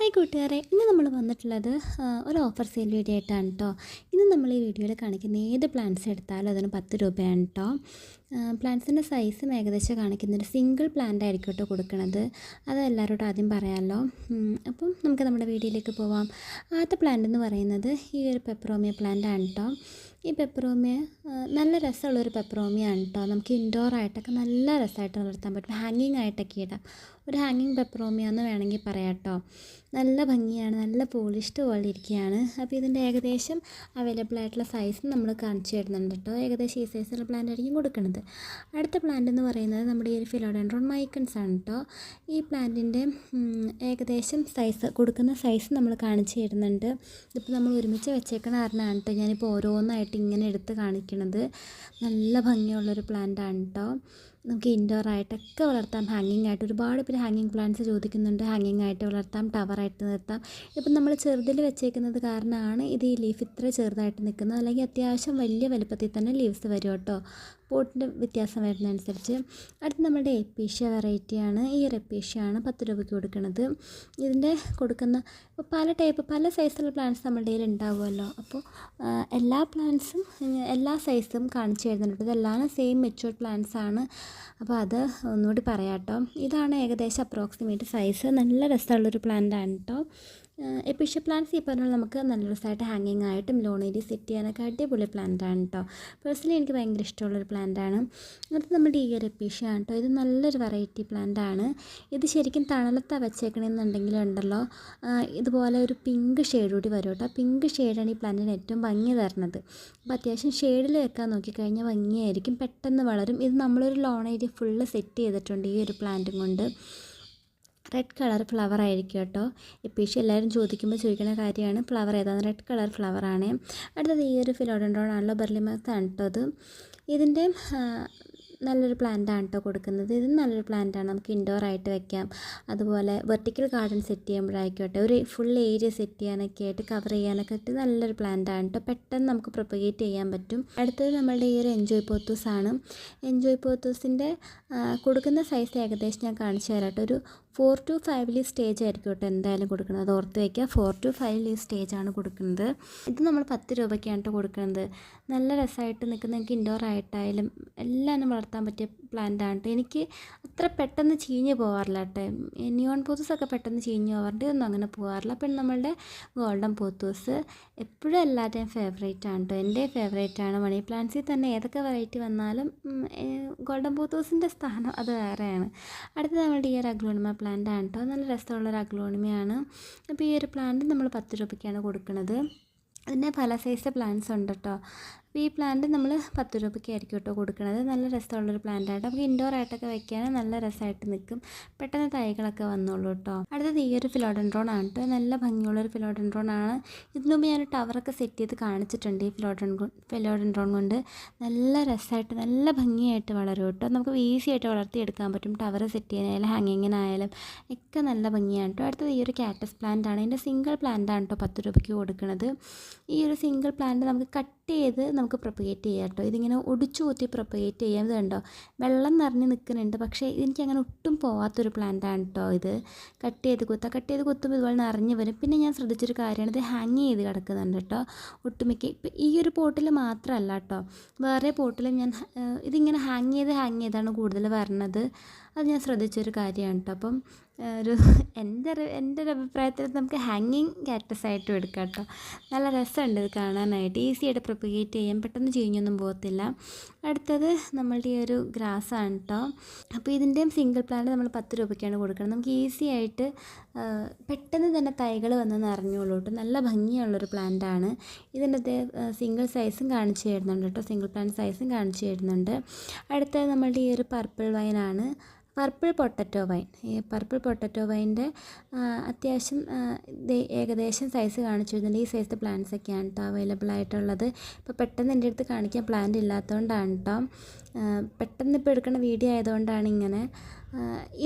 Hi കൂട്ടുകാരെ. ഇന്ന് നമ്മൾ വന്നിട്ടുള്ളത് ഒരു ഓഫർ സെയിൽ വീഡിയോ ആയിട്ടാണ് കേട്ടോ ഇന്ന് നമ്മൾ ഈ വീഡിയോയിൽ കാണിക്കുന്ന ഏത് പ്ലാന്റ്സ് എടുത്താലും അതിന് പത്ത് രൂപയാണ് കേട്ടോ പ്ലാന്റ്സിന്റെ സൈസും ഏകദേശം കാണിക്കുന്നത് സിംഗിൾ പ്ലാന്റ് ആയിരിക്കും കേട്ടോ കൊടുക്കുന്നത് അത് എല്ലാവരോടും ആദ്യം പറയാമല്ലോ അപ്പം നമുക്ക് നമ്മുടെ വീഡിയോയിലേക്ക് പോവാം. ആദ്യത്തെ പ്ലാന്റ് എന്ന് പറയുന്നത് ഈ ഒരു പെപ്രോമിയ പ്ലാന്റ് ആണ് കേട്ടോ ഈ പെപ്പറോമിയ നല്ല രസമുള്ളൊരു പെപ്പറോമിയാണ് കേട്ടോ നമുക്ക് ഇൻഡോർ ആയിട്ടൊക്കെ നല്ല രസമായിട്ട് വളർത്താൻ പറ്റും. ഹാങ്ങിങ് ആയിട്ടൊക്കെ ഇടാം. ഒരു ഹാങ്ങിങ് പെപ്പറോമിയ എന്ന് വേണമെങ്കിൽ പറയാം കേട്ടോ നല്ല ഭംഗിയാണ് നല്ല പോളിഷ്ഡ് പോലെ ഇരിക്കുകയാണ്. അപ്പോൾ ഇതിന്റെ ഏകദേശം അവൈലബിൾ ആയിട്ടുള്ള സൈസ് നമ്മൾ കാണിച്ചു തരുന്നുണ്ട് കേട്ടോ ഏകദേശം ഈ സൈസുള്ള പ്ലാന്റ് ആയിരിക്കും കൊടുക്കുന്നത്. അടുത്ത പ്ലാന്റ് എന്ന് പറയുന്നത് നമ്മുടെ ഈ ഒരു ഫിലോഡൻഡ്രോൺ മൈക്കൻസ് ആണ് കേട്ടോ ഈ പ്ലാന്റിന്റെ ഏകദേശം സൈസ് കൊടുക്കുന്ന സൈസ് നമ്മൾ കാണിച്ചു തരുന്നുണ്ട്. ഇതിപ്പോൾ നമ്മൾ ഒരുമിച്ച് വെച്ചേക്കണ കാരണമാണ് കേട്ടോ ഞാനിപ്പോൾ ഓരോന്നായിട്ട് ഇങ്ങനെ എടുത്ത് കാണിക്കണത്. നല്ല ഭംഗിയുള്ളൊരു പ്ലാന്റ് ആണ് കേട്ടോ നമുക്ക് ഇൻഡോർ ആയിട്ടൊക്കെ വളർത്താം. ഹാങ്ങിങ് ആയിട്ട് ഒരുപാട് പേര് ഹാങ്ങിങ് പ്ലാന്റ്സ് ചോദിക്കുന്നുണ്ട്. ഹാങ്ങിങ് ആയിട്ട് വളർത്താം. ടവറായിട്ട് നിർത്താം. ഇപ്പം നമ്മൾ ചെറുതിൽ വെച്ചേക്കുന്നത് കാരണമാണ് ഇത് ഈ ലീഫ് ഇത്ര ചെറുതായിട്ട് നിൽക്കുന്നത്. അല്ലെങ്കിൽ അത്യാവശ്യം വലിയ വലുപ്പത്തിൽ തന്നെ ലീവ്സ് വരും കേട്ടോ പോട്ടിന്റെ വ്യത്യാസം വരുന്നതനുസരിച്ച് അടുത്ത് നമ്മുടെ എപ്പീഷ്യ വെറൈറ്റിയാണ് ഈ ഒരു എപ്പീഷ്യയാണ് പത്ത് രൂപയ്ക്ക് കൊടുക്കുന്നത്. ഇതിന്റെ കൊടുക്കുന്ന പല ടൈപ്പ് പല സൈസുള്ള പ്ലാന്റ്സ് നമ്മുടെ കയ്യിൽ ഉണ്ടാവുമല്ലോ. അപ്പോൾ എല്ലാ പ്ലാന്റ്സും എല്ലാ സൈസും കാണിച്ചു തരുന്നുണ്ട്. ഇതെല്ലാം സെയിം മെച്ചുവർഡ് പ്ലാന്റ്സ് ആണ്. അപ്പോൾ അത് ഒന്നുകൂടി പറയാം കേട്ടോ. ഇതാണ് ഏകദേശം അപ്രോക്സിമേറ്റ് സൈസ് നല്ല രസമുള്ളൊരു പ്ലാന്റ് ആണ് കേട്ടോ. എപ്പിഷ്യ പ്ലാന്റ്സ് ഈ പറഞ്ഞാൽ നമുക്ക് നല്ല ദിവസമായിട്ട് ഹാങ്ങിങ് ആയിട്ടും ലോൺ ഏരിയ സെറ്റ് ചെയ്യാനൊക്കെ അടിപൊളി പ്ലാന്റ് ആണ് കേട്ടോ പേഴ്സണലി എനിക്ക് ഭയങ്കര ഇഷ്ടമുള്ളൊരു പ്ലാന്റ് ആണ്. അടുത്ത് നമ്മുടെ ഈ ഒരു എപ്പിഷ്യ ആണ് കേട്ടോ ഇത് നല്ലൊരു വെറൈറ്റി പ്ലാന്റ് ആണ്. ഇത് ശരിക്കും തണലത്താണ് വെച്ചേക്കണമെന്നുണ്ടെങ്കിൽ ഉണ്ടല്ലോ. ഇതുപോലെ ഒരു പിങ്ക് ഷെയ്ഡ് കൂടി വരും കേട്ടോ പിങ്ക് ഷെയ്ഡാണ് ഈ പ്ലാന്റിന് ഏറ്റവും ഭംഗി തരുന്നത്. അപ്പോൾ അത്യാവശ്യം ഷെയ്ഡിൽ വെക്കാൻ നോക്കിക്കഴിഞ്ഞാൽ ഭംഗിയായിരിക്കും. പെട്ടെന്ന് വളരും. ഇത് നമ്മളൊരു ലോൺ ഏരിയ ഫുള്ള് സെറ്റ് ചെയ്തിട്ടുണ്ട് ഈ ഒരു പ്ലാന്റും കൊണ്ട്. റെഡ് കളർ ഫ്ലവർ ആയിരിക്കും കേട്ടോ. എപ്പീഷ് എല്ലാവരും ചോദിക്കുമ്പോൾ ചോദിക്കുന്ന കാര്യമാണ്. ഫ്ലവർ ഏതാണ്? റെഡ് കളർ ഫ്ലവറാണ് അടുത്തത് ഈ ഒരു ബെർലിമസ് ആണ് കേട്ടോ അത് ഇതിന്റെ നല്ലൊരു പ്ലാന്റ് ആണ് കേട്ടോ കൊടുക്കുന്നത്. ഇത് നല്ലൊരു പ്ലാന്റ് ആണ്. നമുക്ക് ഇൻഡോർ ആയിട്ട് വെക്കാം. അതുപോലെ വെർട്ടിക്കൽ ഗാർഡൻ സെറ്റ് ചെയ്യുമ്പോഴായിക്കോട്ടെ ഒരു ഫുൾ ഏരിയ സെറ്റ് ചെയ്യാനൊക്കെ ആയിട്ട് കവർ ചെയ്യാനൊക്കെ ആയിട്ട് നല്ലൊരു പ്ലാന്റ് ആണ് കേട്ടോ. പെട്ടെന്ന് നമുക്ക് പ്രൊപ്പഗേറ്റ് ചെയ്യാൻ പറ്റും. അടുത്തത് നമ്മളുടെ ഈ ഒരു എൻജോയ് പോത്തൂസ് ആണ് എൻജോയ് പോത്തൂസിന്റെ കൊടുക്കുന്ന സൈസ് ഏകദേശം ഞാൻ കാണിച്ചു തരാം കേട്ടോ. ഒരു ഫോർ ടു ഫൈവിൽ സ്റ്റേജ് ആയിരിക്കും കേട്ടോ എന്തായാലും കൊടുക്കുന്നത്. അത് ഓർത്ത് വയ്ക്കുക. ഫോർ ടു ഫൈവിൽ ഈ സ്റ്റേജ് ആണ് കൊടുക്കുന്നത്. ഇത് നമ്മൾ പത്ത് രൂപയ്ക്കാണ് കേട്ടോ കൊടുക്കുന്നത്. നല്ല രസമായിട്ട് നിൽക്കുന്ന എനിക്ക് ഇൻഡോർ ആയിട്ടായാലും എല്ലാം വളർത്താൻ പറ്റിയ പ്ലാന്റ് ആണ് എനിക്ക് അത്ര പെട്ടെന്ന് ചീഞ്ഞ് പോകാറില്ല കേട്ടോ നിയോൺ പോത്തൂസ് ഒക്കെ പെട്ടെന്ന് ചീഞ്ഞ് പോകാറുണ്ട് ഇതൊന്നും അങ്ങനെ പോകാറില്ല പിന്നെ നമ്മളുടെ ഗോൾഡൻ പോത്തൂസ് എപ്പോഴും എല്ലാവരുടെയും ഫേവറേറ്റ് ആണ് കേട്ടോ എന്റെ ഫേവറേറ്റ് ആണ് മണി പ്ലാന്റ്സിൽ തന്നെ ഏതൊക്കെ വെറൈറ്റി വന്നാലും ഗോൾഡൻ പോത്തൂസിന്റെ സ്ഥാനം അത് വേറെയാണ്. അടുത്തത് നമ്മളുടെ ഈ ഒരു പ്ലാന്റ് ആണ് കേട്ടോ. നല്ല രസമുള്ള ഒരു അഗ്ലോണിമയാണ്. അപ്പോൾ ഈ ഒരു പ്ലാന്റ് നമ്മൾ പത്ത് രൂപയ്ക്കാണ് കൊടുക്കുന്നത്. അതിന്റെ പല സൈസ് പ്ലാന്റ്സ് ഉണ്ട് കേട്ടോ. ഈ പ്ലാന്റ് നമ്മൾ പത്ത് രൂപയ്ക്കായിരിക്കും കേട്ടോ കൊടുക്കുന്നത് നല്ല രസമുള്ളൊരു പ്ലാന്റ് ആയിട്ട്. നമുക്ക് ഇൻഡോർ ആയിട്ടൊക്കെ വെക്കാൻ നല്ല രസമായിട്ട് നിൽക്കും. പെട്ടെന്ന് തൈകളൊക്കെ വന്നോളൂ കേട്ടോ. അടുത്തത് ഈ ഒരു ഫിലോഡൻഡ്രോൺ ആണ് കേട്ടോ. നല്ല ഭംഗിയുള്ളൊരു ഫിലോഡൻഡ്രോൺ ആണ്. ഇതിനു മുമ്പ് ഞാൻ ടവറൊക്കെ സെറ്റ് ചെയ്ത് കാണിച്ചിട്ടുണ്ട് ഈ ഫിലോഡൻ ഫിലോഡൻഡ്രോൺ കൊണ്ട്. നല്ല രസമായിട്ട് നല്ല ഭംഗിയായിട്ട് വളരും കേട്ടോ. നമുക്ക് ഈസി ആയിട്ട് വളർത്തിയെടുക്കാൻ പറ്റും. ടവർ സെറ്റ് ചെയ്യാനായാലും ഹാങ്ങിങ്ങിനായാലും ഒക്കെ നല്ല ഭംഗിയാണ് കേട്ടോ. അടുത്തത് ഈ ഒരു കാറ്റസ് പ്ലാന്റ് ആണ്. ഇതിന്റെ സിംഗിൾ പ്ലാന്റ് ആണ് കേട്ടോ പത്ത് രൂപയ്ക്ക് കൊടുക്കുന്നത് ഈ ഒരു സിംഗിൾ പ്ലാന്റ് നമുക്ക് കട്ട് ചെയ്ത് നമുക്ക് പ്രൊപ്പഗേറ്റ് ചെയ്യാം കേട്ടോ. ഇതിങ്ങനെ ഒടിച്ചു കൂത്തി പ്രൊപ്പഗേറ്റ് ചെയ്യാം ഇത് കണ്ടോ? വെള്ളം നിറഞ്ഞ് നിൽക്കുന്നുണ്ട് പക്ഷേ ഇതെനിക്ക് അങ്ങനെ ഒട്ടും പോവാത്തൊരു പ്ലാന്റ് ആണ് കേട്ടോ ഇത്. കട്ട് ചെയ്ത് കുത്താം. കട്ട് ചെയ്ത് കുത്തുമ്പോൾ ഇതുപോലെ നിറഞ്ഞ് വരും. പിന്നെ ഞാൻ ശ്രദ്ധിച്ചൊരു കാര്യമാണ് ഇത് ഹാങ് ചെയ്ത് കിടക്കുന്നുണ്ട് കേട്ടോ. ഒട്ടുമിക്ക ഇപ്പം ഈ ഒരു പോട്ടിൽ മാത്രമല്ല കേട്ടോ. വേറെ പോട്ടിലും ഞാൻ ഇതിങ്ങനെ ഹാങ് ചെയ്ത് ഹാങ് ചെയ്താണ് കൂടുതൽ വരണത്. അത് ഞാൻ ശ്രദ്ധിച്ചൊരു കാര്യമാണ് കേട്ടോ. അപ്പം ഒരു എന്റെ ഒരു എന്റെ ഒരു അഭിപ്രായത്തിൽ നമുക്ക് ഹാങ്ങിങ് ക്യാക്ടസ് ആയിട്ടും എടുക്കാം കേട്ടോ. നല്ല രസമുണ്ട് ഇത് കാണാനായിട്ട്. ഈസി ആയിട്ട് പ്രൊപ്പഗേറ്റ് ചെയ്യാം. പെട്ടെന്ന് ചീഞ്ഞൊന്നും പോകത്തില്ല. അടുത്തത് നമ്മളുടെ ഈ ഒരു ഗ്രാസ് ആണ് കേട്ടോ അപ്പോൾ ഇതിന്റെയും സിംഗിൾ പ്ലാന്റ് നമ്മൾ പത്ത് രൂപയ്ക്കാണ് കൊടുക്കുന്നത്. നമുക്ക് ഈസി ആയിട്ട് പെട്ടെന്ന് തന്നെ തൈകൾ വന്നെന്ന് അറിഞ്ഞോളൂ കേട്ടോ നല്ല ഭംഗിയുള്ളൊരു പ്ലാന്റാണ് ഇതിന്റെ സിംഗിൾ സൈസും കാണിച്ചു തരുന്നുണ്ട് കേട്ടോ സിംഗിൾ പ്ലാന്റ് സൈസും കാണിച്ചു തരുന്നുണ്ട്. അടുത്തത് നമ്മളുടെ ഈ ഒരു പർപ്പിൾ വൈനാണ് പർപ്പിൾ പൊട്ടറ്റോ വൈൻ. ഈ പർപ്പിൾ പൊട്ടറ്റോ വൈന്റെ അത്യാവശ്യം ഏകദേശം സൈസ് കാണിച്ചു തരുന്നുണ്ട് ഈ പ്ലാന്റ്സ് ഒക്കെയാണ് കേട്ടോ അവൈലബിൾ ആയിട്ടുള്ളത്. ഇപ്പോൾ പെട്ടെന്ന് എന്റെ അടുത്ത് കാണിക്കാൻ പ്ലാന്റ് ഇല്ലാത്തതുകൊണ്ടാണ് കേട്ടോ പെട്ടെന്ന് ഇപ്പോൾ എടുക്കുന്ന വീഡിയോ ആയതുകൊണ്ടാണ് ഇങ്ങനെ.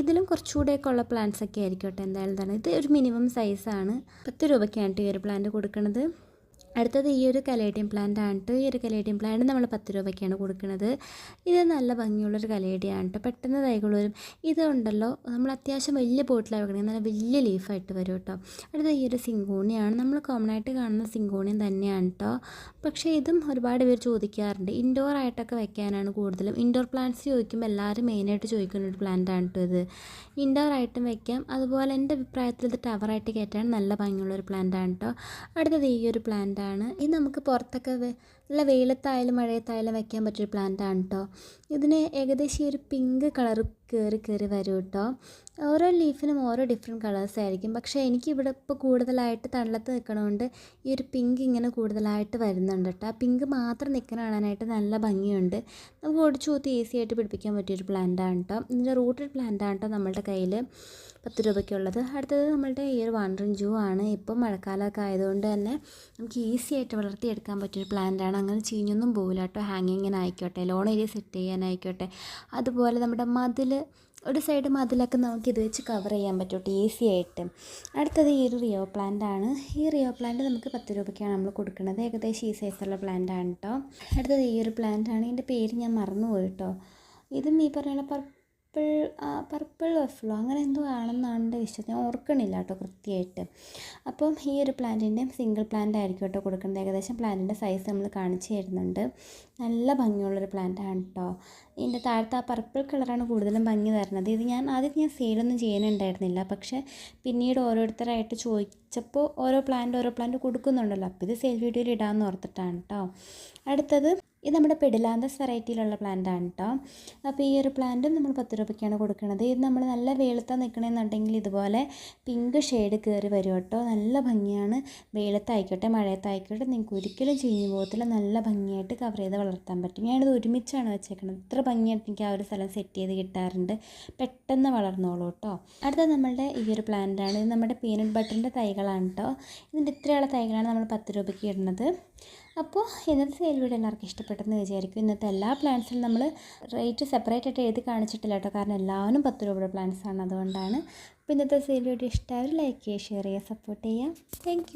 ഇതിലും കുറച്ചുകൂടെയൊക്കെ ഉള്ള പ്ലാന്റ്സ് ഒക്കെ ആയിരിക്കും കേട്ടോ എന്തായാലും തന്നെ. ഇത് ഒരു മിനിമം സൈസാണ് പത്ത് രൂപയ്ക്കാണ് കേട്ടോ ഈ ഒരു പ്ലാന്റ് കൊടുക്കുന്നത് അടുത്തത് ഈ ഒരു കലേഡിയം പ്ലാന്റ് ആണ് കേട്ടോ ഈ ഒരു കലേഡിയം പ്ലാന്റ് നമ്മൾ പത്ത് രൂപയ്ക്കാണ് കൊടുക്കുന്നത് ഇത് നല്ല ഭംഗിയുള്ളൊരു കലേഡിയാണ് കേട്ടോ പെട്ടെന്ന് തൈകൾ വരും ഇതുണ്ടല്ലോ നമ്മൾ അത്യാവശ്യം വലിയ പോട്ടിലാണ് വെക്കണമെങ്കിൽ നല്ല വലിയ ലീഫായിട്ട് വരും കേട്ടോ അടുത്ത ഈ ഒരു സിങ്കോണിയാണ്. നമ്മൾ കോമൺ ആയിട്ട് കാണുന്ന സിങ്കോണിയം തന്നെയാണ് കേട്ടോ പക്ഷേ ഇതും ഒരുപാട് പേര് ചോദിക്കാറുണ്ട്. ഇൻഡോർ ആയിട്ടൊക്കെ വെക്കാനാണ് കൂടുതലും. ഇൻഡോർ പ്ലാന്റ്സ് ചോദിക്കുമ്പോൾ എല്ലാവരും മെയിനായിട്ട് ചോദിക്കുന്ന ഒരു പ്ലാന്റ് ആണ് കേട്ടോ ഇത്. ഇൻഡോർ ആയിട്ടും വെക്കാം. അതുപോലെ എന്റെ അഭിപ്രായത്തിൽ ഇത് ടവറായിട്ട് കയറ്റാൻ നല്ല ഭംഗിയുള്ളൊരു പ്ലാന്റ് ആണ് കേട്ടോ അടുത്തത് ഈ ഒരു പ്ലാന്റ് ആണ് ഇത് നമുക്ക് പുറത്തൊക്കെ നല്ല വെയിലത്തായാലും മഴയത്തായാലും വയ്ക്കാൻ പറ്റിയൊരു പ്ലാന്റ് ആണ് കേട്ടോ ഇതിന് ഏകദേശം ഈ ഒരു പിങ്ക് കളർ കയറി കയറി വരും കേട്ടോ ഓരോ ലീഫിനും ഓരോ ഡിഫറെന്റ് കളേഴ്സ് ആയിരിക്കും. പക്ഷേ എനിക്കിവിടെ ഇപ്പോൾ കൂടുതലായിട്ട് തള്ളത്ത് നിൽക്കണതുകൊണ്ട് ഈ ഒരു പിങ്ക് ഇങ്ങനെ കൂടുതലായിട്ട് വരുന്നുണ്ട് കേട്ടോ ആ പിങ്ക് മാത്രം നിൽക്കണ കാണാനായിട്ട് നല്ല ഭംഗിയുണ്ട്. നമുക്ക് ഓടിച്ചു കൂത്തി ഈസി ആയിട്ട് പിടിപ്പിക്കാൻ പറ്റിയൊരു പ്ലാന്റ് ആണ് കേട്ടോ ഇതിന്റെ റൂട്ടഡ് പ്ലാന്റ് ആണ് കേട്ടോ നമ്മളുടെ കയ്യിൽ പത്ത് രൂപയ്ക്കുള്ളത്. അടുത്തത് നമ്മളുടെ ഈ ഒരു വാണ്ടറിങ് ജൂ ആണ്. ഇപ്പം മഴക്കാലമൊക്കെ ആയതുകൊണ്ട് തന്നെ നമുക്ക് ഈസി ആയിട്ട് വളർത്തിയെടുക്കാൻ പറ്റിയൊരു പ്ലാന്റ് ആണ് അങ്ങനെ ചീഞ്ഞൊന്നും പോകില്ല കേട്ടോ. ഹാങ്ങിങ്ങിന് ആയിക്കോട്ടെ. ലോൺ ഏരിയ സെറ്റ് ചെയ്യാനായിക്കോട്ടെ. അതുപോലെ നമ്മുടെ മതിൽ ഒരു സൈഡ് മതിലൊക്കെ നമുക്ക് ഇത് വെച്ച് കവർ ചെയ്യാൻ പറ്റും ഈസി ആയിട്ട്. അടുത്തത് ഈ ഒരു റിയോ പ്ലാന്റ് ആണ്. ഈ റിയോ പ്ലാന്റ് നമുക്ക് പത്ത് രൂപയ്ക്കാണ് നമ്മൾ കൊടുക്കുന്നത്. ഏകദേശം ഈ സൈസുള്ള പ്ലാന്റ് ആണ് കേട്ടോ. അടുത്തത് ഈ ഒരു പ്ലാന്റ് ആണ്. ഇതിന്റെ പേര് ഞാൻ മറന്നുപോയി കേട്ടോ. ഇതും ഈ പറയുന്ന പർപ്പിൾ പർപ്പിൾ വെഫ്ലോ അങ്ങനെ എന്തോ ആണെന്നാണ് എന്റെ വിശ്വാസം. ഞാൻ ഓർക്കണില്ല കേട്ടോ കൃത്യമായിട്ട് അപ്പം ഈ ഒരു പ്ലാന്റിന്റെ സിംഗിൾ പ്ലാന്റ് ആയിരിക്കും കേട്ടോ കൊടുക്കുന്നത്. ഏകദേശം പ്ലാന്റിന്റെ സൈസ് നമ്മൾ കാണിച്ചു തരുന്നുണ്ട്. നല്ല ഭംഗിയുള്ളൊരു പ്ലാന്റ് ആണ് കേട്ടോ. ഇതിന്റെ താഴത്തെ ആ പർപ്പിൾ കളറാണ് കൂടുതലും ഭംഗി തരുന്നത്. ഇത് ഞാൻ ആദ്യം ഞാൻ സെയിലൊന്നും ചെയ്യാനുണ്ടായിരുന്നില്ല പക്ഷേ പിന്നീട് ഓരോരുത്തരായിട്ട് ചോദിച്ചപ്പോൾ ഓരോ പ്ലാന്റ് ഓരോ പ്ലാന്റ് കൊടുക്കുന്നുണ്ടല്ലോ. അപ്പോൾ ഇത് സെയിൽ വീഡിയോയിൽ ഇടാമെന്ന് ഓർത്തിട്ടാണ് കേട്ടോ. അടുത്തത് ഇത് നമ്മുടെ പെഡിലാന്തസ് വെറൈറ്റിയിലുള്ള പ്ലാന്റ് ആണ് കേട്ടോ അപ്പോൾ ഈ ഒരു പ്ലാന്റും നമ്മൾ പത്ത് രൂപയ്ക്കാണ് കൊടുക്കുന്നത് ഇത് നമ്മൾ നല്ല വെയിലത്താണ് നിൽക്കണമെന്നുണ്ടെങ്കിൽ ഇതുപോലെ പിങ്ക് ഷെയ്ഡ് കയറി വരും കേട്ടോ നല്ല ഭംഗിയാണ്. വെയിലത്തായിക്കോട്ടെ മഴയത്തായിക്കോട്ടെ നിങ്ങൾക്ക് ഒരിക്കലും ചീഞ്ഞു പോകത്തില്ല. നല്ല ഭംഗിയായിട്ട് കവർ ചെയ്ത് വളർത്താൻ പറ്റും. ഞാനിത് ഒരുമിച്ചാണ് വെച്ചേക്കുന്നത് ഇത്ര ഭംഗിയായിട്ട് എനിക്ക് ആ ഒരു സ്ഥലം സെറ്റ് ചെയ്ത് കിട്ടാറുണ്ട്. പെട്ടെന്ന് വളർന്നോളൂ കേട്ടോ അടുത്ത നമ്മളുടെ ഈ ഒരു പ്ലാന്റാണ് ഇത് നമ്മുടെ പീനട്ട് ബട്ടറിന്റെ തൈകളാണ് കേട്ടോ ഇതിന്റെ ഇത്രയുള്ള തൈകളാണ് നമ്മൾ പത്ത് രൂപയ്ക്ക് ഇടുന്നത്. അപ്പോൾ ഇന്നത്തെ സെയിൽ വീഡിയോ എല്ലാവർക്കും ഇഷ്ടപ്പെട്ടെന്ന് വിചാരിക്കും. ഇന്നത്തെ എല്ലാ പ്ലാന്റ്സിലും നമ്മൾ റേറ്റ് സെപ്പറേറ്റ് ആയിട്ട് എഴുതി കാണിച്ചിട്ടില്ല കേട്ടോ. കാരണം എല്ലാവരും പത്ത് രൂപയുടെ പ്ലാന്റ്സ് ആണ് അതുകൊണ്ടാണ്. അപ്പോൾ ഇന്നത്തെ സെയിൽ വീഡിയോ ഇഷ്ടമായാലും ലൈക്ക് ചെയ്യുക ഷെയർ ചെയ്യുക സപ്പോർട്ട് ചെയ്യുക. താങ്ക്